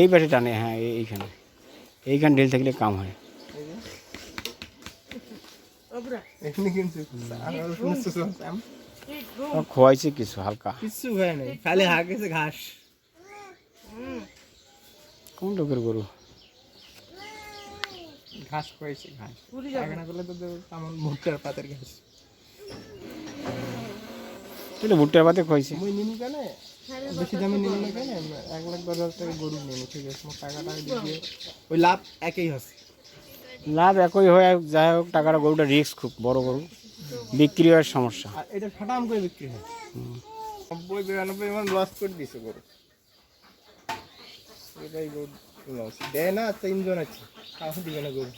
এই পাশে টানে হ্যাঁ এইখানে। এইখানে ঢিল থাকলে কাম হয়। খোয়াইছে কিছু হালকা। কিচ্ছু হয় নাই খালি হা গেছে ঘাস কোন লোকের গরু? ঘাস খাইছে ঘাস। আগে না করলে তো তেমন ভুট্টার পাতের ঘাস। তাহলে ভুট্টার পাতে খোয়াইছে মুই নিম কেন? বেশি দামে নিম না কেন? এক লাখ দশ হাজার টাকা গরু নিম ঠিক আছে মোর টাকাটা দিয়ে ওই লাভ একই হচ্ছে। লাভ একই হয় যাই হোক টাকাটা গরুটা রিস্ক খুব বড় গরু। বিক্রি হওয়ার সমস্যা। আর এটা ফাটাম করে বিক্রি হয়। নব্বই বিরানব্বই মান লস করে দিছে গরু। এটাই গরু লস দেয় না তিনজন আছে। তাও দিবে না গরু।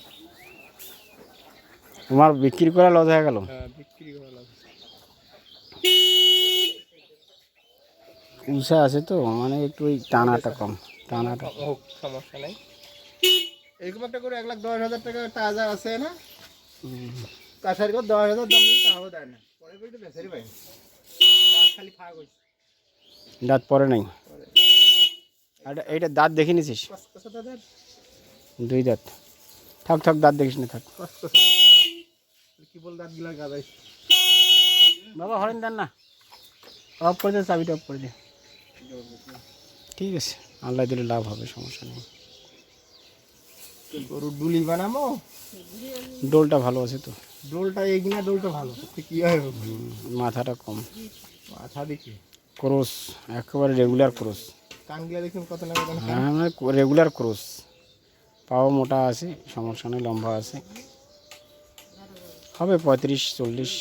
তোমার বিক্রি করা লস হয়ে গেল? হ্যাঁ, বিক্রি করা লস। উষা আছে তো মানে একটু ওই টানাটা কম টানাটা হোক সমস্যা নেই। এরকম একটা করে এক লাখ দশ হাজার টাকা তাজা আছে না? কাছারি করে দশ হাজার দাম তাও দেয় না। পরে করে বেচারি পাই দাঁত খালি ফাঁক হয়েছে দাঁত পরে নাই? আর এইটা দাঁত দেখে নিছিস? দুই দাঁত। থাক থাক দাঁত দেখিস না থাক। কি বল দাঁতগুলা গাদাই বাবা হরেন দেন না। অফ করে দে চাবিটা অফ করে দে। ঠিক আছে আল্লাহ দিলে লাভ হবে সমস্যা নেই। গরুর ডুলি বানাবো? ডোলটা ভালো আছে তো। ডোলটা এগিনা ডোলটা ভালো। কি হুম, মাথাটা কম। মাথা দেখি। ক্রোস একেবারে রেগুলার ক্রোস। কানগুলা দেখুন কত না। হ্যাঁ মানে রেগুলার ক্রোস। পাও মোটা আছে সমস্যা নেই লম্বা আছে। হবে পঁয়ত্রিশ চল্লিশ।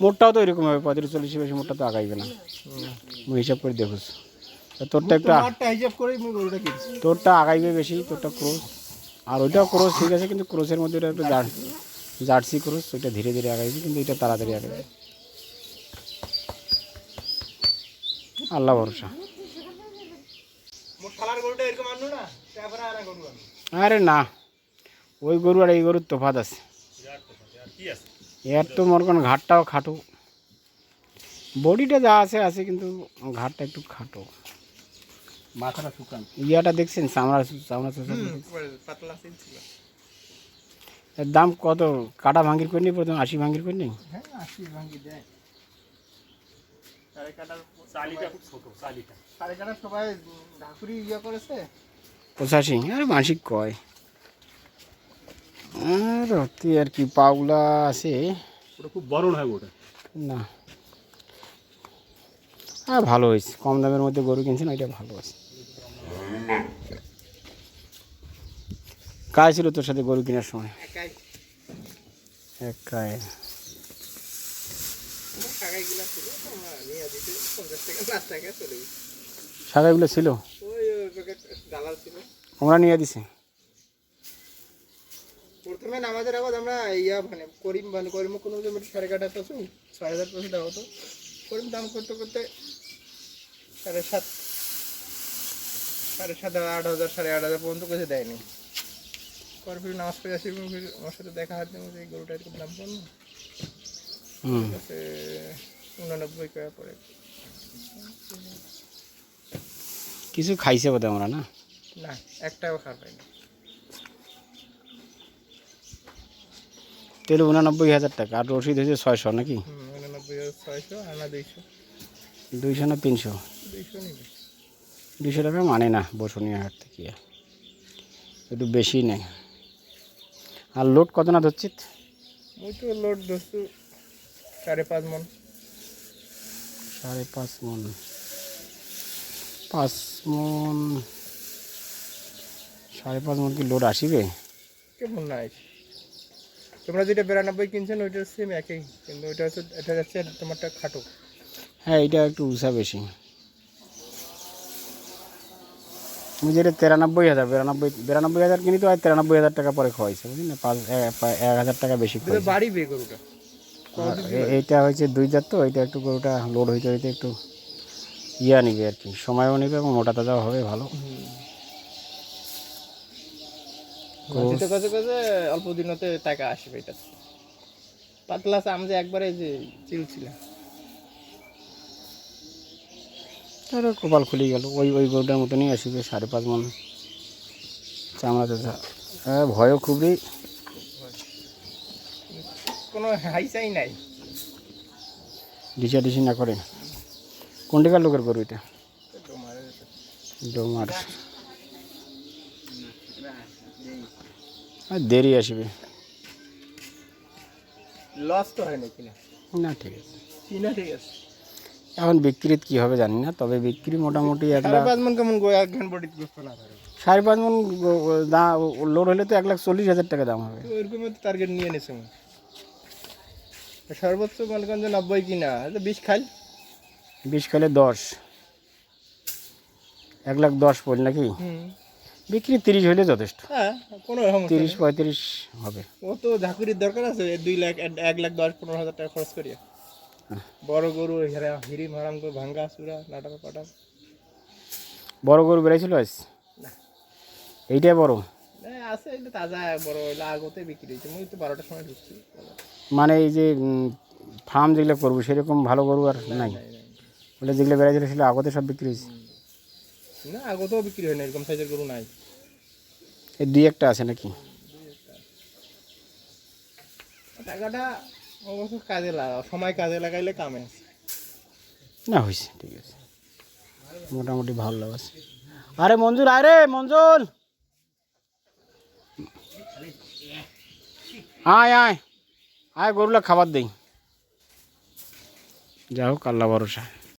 মোটটাও তো এরকম হবে পঁয়ত্রিশ চল্লিশ বেশি মোটটা তো আগাইবে না। মুই হিসাব করে দেখুস। তোরটা একটা হিসাব করে তোরটা আগাইবে বেশি তোরটা ক্রোস। আর ওইটাও ক্রোস ঠিক আছে কিন্তু ক্রোসের মধ্যে ওটা একটু জার- জার্সি ক্রোস ওইটা ধীরে ধীরে আগাইবে কিন্তু এটা তাড়াতাড়ি আগাইবে। আল্লাহ ভরসা। আরে না ওই গরু আর এই গরুর তোফাত আছে? এর তো মনে করেন ঘাটটাও খাটো। বডিটা যা আছে আছে কিন্তু ঘাটটা একটু খাটো। মাথাটা শুকান। ইয়াটা দেখছেন? চামড়া চামড়া চোষা পাতলা এর দাম কত? কাটা ভাঙ্গির করে নি প্রথম? আশি ভাঙ্গির করে নি হ্যাঁ আশি ভাঙ্গি দেয়। সাড়ে কাটার চালিটা খুব ছোট চালিটা সাড়ে কাটার সবাই ঢাকুরি ইয়ে করেছে পঁচাশি আরে মাসিক কয় আর তুই আর কি পাওলা আছে ওটা খুব বড় হয় ওটা না হ্যাঁ ভালো হয়েছে কম দামের মধ্যে গরু কিনছেন ওইটা ভালো আছে কাজ ছিল তোর সাথে গরু কেনার সময় একাই নিয়ে গেছে শাখাগুলো ছিল ওই ওই প্যাকেট দালাল ছিল আমরা নিয়ে দিছি প্রথমে নামাজের আবাদ আমরা ইয়া মানে করিম মানে করিম কোনো জমি সাড়ে কাটা পাঁচশো ছয় হাজার পাঁচশো দেওয়া হতো। করিম দাম করতে করতে সাড়ে সাত সাড়ে সাত আট হাজার সাড়ে আট হাজার পর্যন্ত কিছু দেয়নি। পরে ফির নামাজ পড়ে আসি আমার সাথে দেখা হাত যে এই গরুটা এরকম দাম পড়ল উনানব্বই টাকা পড়ে। কিছু খাইছে বোধ আমরা না? না একটাও খারাপ হয়নি। তেল উনানব্বই হাজার টাকা আর রসিদ হয়েছে ছয়শো নাকি? দুইশো। না তিনশো? দুইশো টাকা মানে না বসুনিয়া হাট থেকে। একটু বেশি নেই আর লোড কত না ধরছি লোড ধরছু সাড়ে পাঁচ মন। সাড়ে পাঁচ মন। পাঁচ মন সাড়ে পাঁচ মন কি লোড আসিবে? কেমন নাই তোমরা যেটা বিরানব্বই কিনছেন ওইটা সেম একই কিন্তু ওইটা হচ্ছে এটা যাচ্ছে তোমারটা খাটো। হ্যাঁ এটা একটু উষা বেশি। আমি যেটা তিরানব্বই হাজার বিরানব্বই বিরানব্বই হাজার কিনি তো আর তিরানব্বই হাজার টাকা পরে খাওয়াইছে বুঝলি না পাঁচ এক হাজার টাকা বেশি বাড়ি বে গরুটা। এইটা হচ্ছে দুই জাত তো এইটা একটু গরুটা লোড হইতে হইতে একটু ইয়া নিবে আর কি সময়ও নিবে এবং মোটা তাজাও হবে ভালো। যেতে কাছে কাছে অল্প দিনতে টাকা আসবে এটা। পাতলা চাম যে একবারে যে চিল ছিল। কপাল খুলে গেল। ওই ওই গরুটার মতনই আসবে সাড়ে পাঁচ মন। চামড়াতে থা- হ্যাঁ ভয়ও খুবই। কোনো হাইসাই নাই। ডিসা ডিসি না করে। কোন টাকার লোকের গরু এটা? ডোমার। দেরি আসবে। লস তো হয় না কিনা? না ঠিক আছে। কিনা ঠিক আছে। এখন বিক্রিত কি হবে জানি না তবে বিক্রি মোটামুটি এক লাখ পাঁচ মন কেমন এক সাড়ে পাঁচ মন দাম লোড হলে তো এক লাখ চল্লিশ হাজার টাকা দাম হবে। ওইরকম তো টার্গেট নিয়ে মনে সর্বোচ্চ যে নব্বই কিনা? বিশ খাই বিশ খালে দশ। এক লাখ দশ পড়ল নাকি? হুম। বিক্রি তিরিশ হলে যথেষ্ট। হ্যাঁ কোনো সমস্যা তিরিশ পঁয়ত্রিশ হবে। ও তো ঝাঁকুরির দরকার আছে দুই লাখ এক- লাখ দশ পনেরো হাজার টাকা খরচ করিয়া। বড় গরু হেরা মারাম করে ভাঙ্গা চূড়া নাটক পাটাক। বড় গরু বেড়াইছিল আজ না। এইটাই বড়? আছে এটা তাজা বড় হইলে আগতে বিক্রি হয়েছে। মুই তো বারোটার সময় ঢুকছি। মানে এই যে ফার্ম যেগুলো করব সেরকম ভালো গরু আর নাই। বলে যেগুলো বেড়াইছিল সেগুলো আগতে সব বিক্রি হয়েছে? না আগতেও বিক্রি হয় না এরকম সাইজের গরু নাই। দুই একটা আছে নাকি? টাকাটা অবশ্য কাজে লাগাও সময় কাজে লাগাইলে কামে না হয়েছে ঠিক আছে। মোটামুটি ভালো লাগছে আরে মঞ্জুর আরে মঞ্জুর! আয় আয়। আয় গরুলা খাবার দেই। যা হোক আল্লাহ ভরসা।